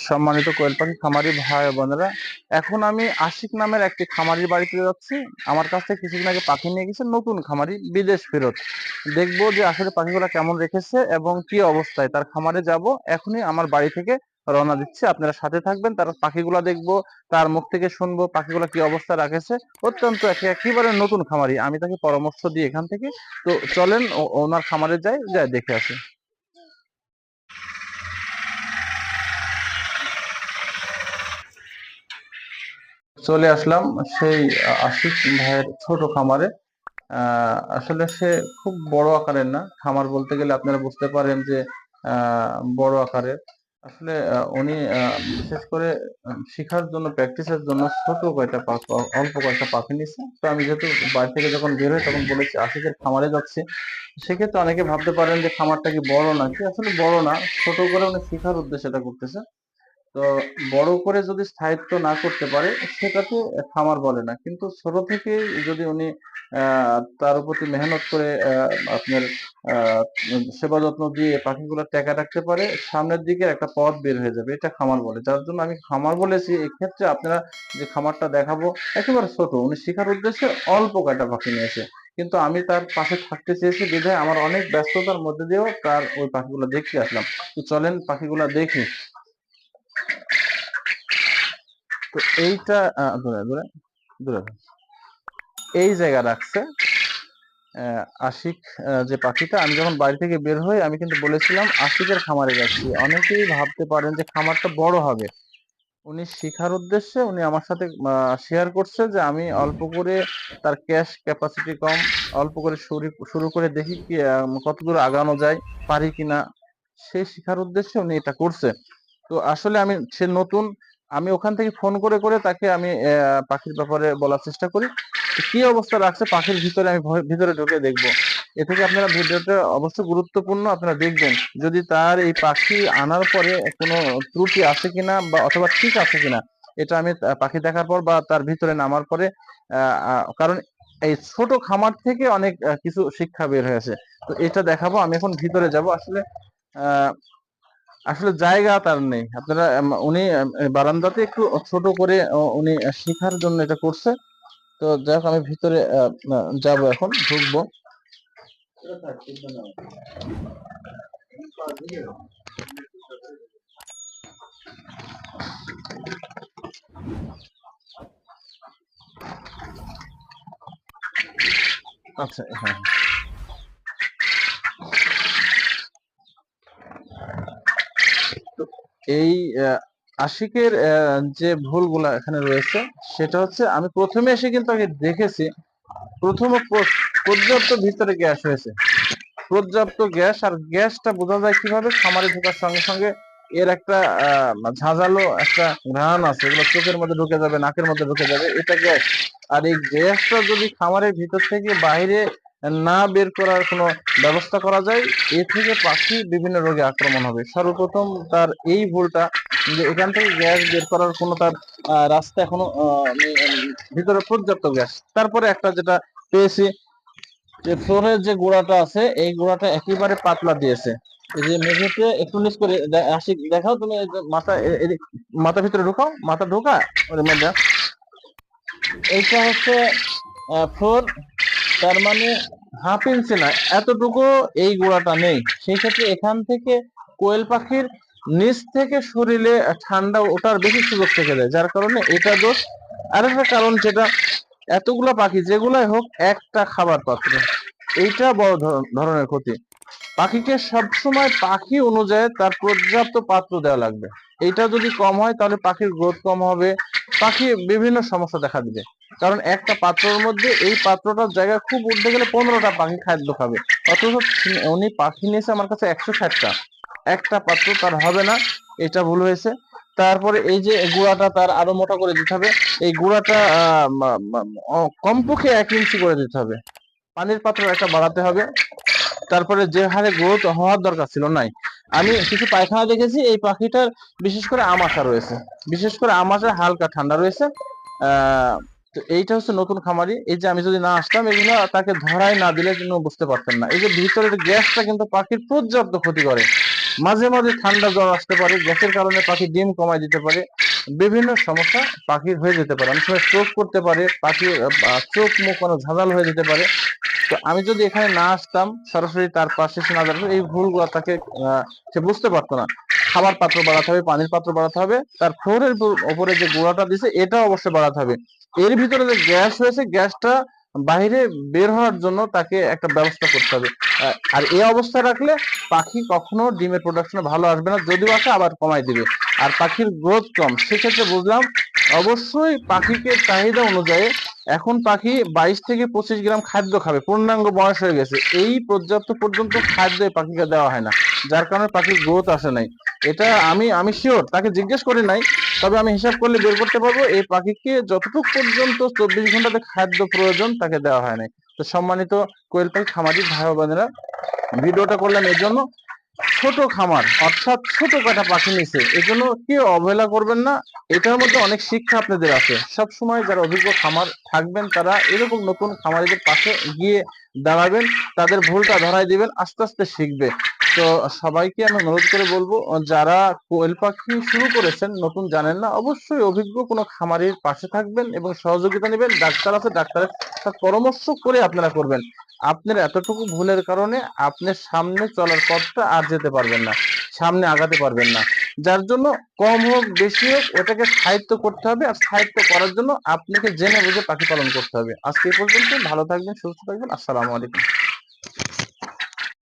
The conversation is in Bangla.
সম্মানিত কোয়েল পাখি খামারি ভাই বোনেরা, এখন আমি আশিক নামের একটি খামারির বাড়িতে যাচ্ছি। আমার কাছ থেকে কিছুদিন আগে পাখি নিয়ে গেছে নতুন খামারি, বিদেশ ফেরত। দেখব যে আসলে পাখিগুলো কেমন রেখেছে এবং কি অবস্থায়। তার খামারে যাব, এখনই আমার বাড়ি থেকে রওনা দিচ্ছি। আপনারা সাথে থাকবেন, তার পাখিগুলো দেখব, তার মুখ থেকে শুনব, পাখিগুলো কি অবস্থা রাখেছে। অত্যন্ত একে- একেবারে নতুন খামারি। আমি তাকে পরামর্শ দিই এখান থেকে। তো চলেন ওনার খামারে যাই যাই দেখে আসি। চলে আসলাম সেই আশিক ভাইয়ের ছোট খামারে। আসলে সে খুব বড় আকারের না। খামার বলতে গেলে আপনারা বুঝতে পারেন যে বড় আকারের। আসলে উনি বিশেষ করে শিখার জন্য প্র্যাকটিসের জন্য ছোট কয়েকটা অল্প কয়েকটা পাখি নিচ্ছে তো আমি যেহেতু বাড়ি থেকে যখন বের হই তখন বলেছি, আশিকের খামারে যাচ্ছি। সেক্ষেত্রে অনেকে ভাবতে পারেন যে, খামারটা কি বড় নাকি? আসলে বড় না, ছোট করে উনি শেখার উদ্দেশ্যে এটা করতেছে। তো বড় করে যদি স্থায়িত্ব না করতে পারে, সেটাকে খামার বলে না। কিন্তু ছোট থেকে যদি উনি তার প্রতি মেহনত করে আপনার সেবা যত্ন দিয়ে পাখিগুলো টেকা রাখতে পারে, সামনের দিকে একটা পথ বের হয়ে যাবে। এটা খামার বলে। যার জন্য আমি খামার বলেছি, এক্ষেত্রে আপনারা যে খামারটা দেখাবো, একেবারে ছোট। উনি শেখার উদ্দেশ্যে অল্প কয়টা পাখি নিয়েছে। কিন্তু আমি তার পাশে থাকতে চেয়েছি, বিধায় আমার অনেক ব্যস্ততার মধ্যে দিয়েও তার ওই পাখিগুলো দেখতে আসলাম। তো চলেন পাখিগুলো দেখি। তো এইটা দূরে দূরে দূরে এই জায়গা রাখছে। আশিক যে পাখিটা, আমি যখন বাড়ি থেকে বের হই, আমি কিন্তু বলেছিলাম, আশিকের খামারে যাচ্ছি। অনেকেই ভাবতে পারেন যে খামারটা বড় হবে। উনি শিখার উদ্দেশ্যে, উনি আমার সাথে শেয়ার করছে যে আমি অল্প করে তার ক্যাশ ক্যাপাসিটি কম, অল্প করে শুরু করে দেখি কতদূর আগানো যায়, পারি কিনা। সেই শিখার উদ্দেশ্যে উনি এটা করছে। তো আসলে আমি, সে নতুন আমি ওখান থেকে ফোন করে করে তাকে আমি পাখির ব্যাপারে বলার চেষ্টা করি। কি অবস্থা রাখছে পাখির ভিতরে আমি ভিতরে ঢুকে দেখব। এ থেকে আপনারা ভিডিওটা অবশ্যই গুরুত্বপূর্ণ আপনারা দেখবেন, যদি তার এই পাখি আনার পরে কোনো ত্রুটি আছে কিনা বা, অথবা ঠিক আছে কিনা, এটা আমি পাখি দেখার পর বা তার ভিতরে নামার পরে কারণ এই ছোট খামার থেকে অনেক কিছু শিক্ষা বের হয়েছে। তো এটা দেখাবো, আমি এখন ভিতরে যাব। আসলে, আহ আসলে জায়গা তার নেই। আপনারা উনি বারান্দাতে একটু ছোট করে উনি শেখার জন্য এটা করছে। তো যাই হোক আমি ভিতরে যাব এখন, ঢুকবো। আচ্ছা হ্যাঁ। এই আশিকের যে ভুলগুলা এখানে রয়েছে, সেটা হচ্ছে আমি প্রথমে এসে কিন্তু আগে দেখেছি প্রথম পর্যাপ্ত ভিতরে গ্যাস হয়েছে। পর্যাপ্ত গ্যাস, আর গ্যাসটা বোঝা যায় কীভাবে? খামারে ঢোকার সঙ্গে সঙ্গে এর একটা ঝাঁঝালো একটা ঘ্রাণ আছে, এগুলো চোখের মধ্যে ঢুকে যাবে, নাকের মধ্যে ঢুকে যাবে, এটা গ্যাস। আর এই গ্যাসটা যদি খামারের ভিতর থেকে বাইরে না বের করার কোনো ব্যবস্থা করা যায় এ থেকে পাখি বিভিন্ন রোগে আক্রমণ হবে। সর্বপ্রথম তার এই ভুলটা যে এখান থেকে গ্যাস বের করার কোনো তার রাস্তা এখনও আহ, ভিতরে পর্যাপ্ত গ্যাস। তারপরে একটা যেটা পেয়েছি যে ফ্লোরের যে গোড়াটা আছে এই গোড়াটা একেবারে পাতলা দিয়েছে। যে মেঝেতে একটু নিচ করে আসি দেখাও তুমি মাথা মাথা ভিতরে ঢুকাও মাথা ঢোকা এইটা হচ্ছে ফ্লোর তার মানে হাফ ইঞ্চি না, এতটুকু এই গোড়াটা নেই। সেই ক্ষেত্রে এখান থেকে কোয়েল পাখির নিচ থেকে শরীরে ঠান্ডা ওঠার বেশি সুযোগ থেকে যায় যার কারণে এটা দোষ। আরেকটা কারণ যেটা, এতগুলা পাখি, যেগুলাই হোক, একটা খাবার পাত্র। এইটা বড় ধর- ধরনের ক্ষতি। পাখিকে সবসময় পাখি অনুযায়ী তার পর্যাপ্ত পাত্র দেওয়া লাগবে। এটা যদি কম হয়, তাহলে পাখির গ্রোথ কম হবে পাখি বিভিন্ন সমস্যা দেখা দিবে। কারণ একটা পাত্রর মধ্যে এই পাত্রটার জায়গা খুব উঠতে গেলে পনেরোটা পাখি খাদ্য খাবে। অথচ উনি পাখি নিয়েছে আমার কাছে একশো ষাটটা। একটা পাত্র তার হবে না, এটা ভুল হয়েছে। তারপরে এই যে গুঁড়াটা তার আরও মোটা করে দিতে হবে, এই গুঁড়াটা কমপক্ষে এক ইঞ্চি করে দিতে হবে। পানির পাত্র একটা বাড়াতে হবে। তারপরে যে হারে গ্রোথ হওয়ার দরকার ছিল নাই আমি কিছু পায়খানা দেখেছি, এই পাখিটার বিশেষ করে আমাশা রয়েছে। বিশেষ করে আমাশা হালকা ঠান্ডা রয়েছে। তো এইটা হচ্ছে নতুন খামারি। এই যে আমি যদি না আসতাম, এগুলো তাকে ধরাই না দিলে কিন্তু বুঝতে পারতেন না। এই যে ভিতরের গ্যাসটা কিন্তু পাখির পর্যাপ্ত ক্ষতি করে। মাঝে মাঝে ঠান্ডা জ্বর আসতে পারে, গ্যাসের কারণে পাখি ডিম কমায় দিতে পারে। বিভিন্ন সমস্যা পাখির হয়ে যেতে পারে। অনেক সময় স্ট্রোক করতে পারে, পাখির চোখ মুখ অনেক ঝাঁঝাল হয়ে যেতে পারে। তো আমি যদি এখানে না আসতাম, সরাসরি তার পাশে না দাঁড়াতো, এই ভুলগুলো তাকে সে বুঝতে পারতো না। খাবার পাত্র বাড়াতে হবে, পানির পাত্র বাড়াতে হবে, তার ফ্লোরের উপরে যে গুঁড়াটা দিছে এটা অবশ্যই বাড়াতে হবে। এর ভিতরে যে গ্যাস হয়েছে, গ্যাসটা বাইরে বের হওয়ার জন্য তাকে একটা ব্যবস্থা করতে হবে। আর এই অবস্থায় রাখলে পাখি কখনো ডিমের প্রোডাকশনে ভালো আসবে না, যদিও আসে আবার কমাই দিবে। আর পাখির গ্রোথ কম। সেক্ষেত্রে বুঝলাম, অবশ্যই পাখিকে চাহিদা অনুযায়ী এখন পাখি বাইশ থেকে পঁচিশ গ্রাম খাদ্য খাবে, পূর্ণাঙ্গ বয়স হয়ে গেছে। এই পর্যাপ্ত পর্যন্ত খাদ্য পাখিকে দেওয়া হয় না, যার কারণে পাখির গ্রোথ আসে নাই। এটা আমি আমি শিওর তাকে জিজ্ঞেস করি নাই, তবে আমি হিসাব করলে বের করতে পারব, এই পাখিকে যতটুকু পর্যন্ত চব্বিশ ঘন্টাতে খাদ্য প্রয়োজন তাকে দেওয়া হয় নাই। তো সম্মানিত কোয়েল পাখি খামারি ভাই বোনেরা, ভিডিওটা করলাম এর জন্য। ছোট খামার, অর্থাৎ ছোট কটা পাখি নিছে, এজন্য জন্য কেউ অবহেলা করবেন না। এটার মধ্যে অনেক শিক্ষা আপনাদের আছে। সব সময় যারা অভিজ্ঞ খামার থাকবেন, তারা এরকম নতুন খামারিদের পাশে গিয়ে দাঁড়াবেন, তাদের ভুলটা ধরাই দিবেন, আস্তে আস্তে শিখবে। তো সবাইকে আমি অনুরোধ করে বলব, যারা কোয়েল পাখি শুরু করেছেন, নতুন জানেন না, অবশ্যই অভিজ্ঞ কোনো খামারির পাশে থাকবেন এবং সহযোগিতা নেবেন। ডাক্তার আছে, ডাক্তারের পরামর্শ করে আপনারা করবেন। আপনার এতটুকু ভুলের কারণে আপনার সামনে চলার পথটা আর যেতে পারবেন না, সামনে আগাতে পারবেন না। যার জন্য কম হোক, বেশি হোক, এটাকে স্থায়িত্ব করতে হবে আর সাহিত্য করার জন্য আপনাকে জেনে বুঝে পাখি পালন করতে হবে। আজকে এই পর্যন্ত ভালো থাকবেন, সুস্থ থাকবেন, আসসালামু আলাইকুম।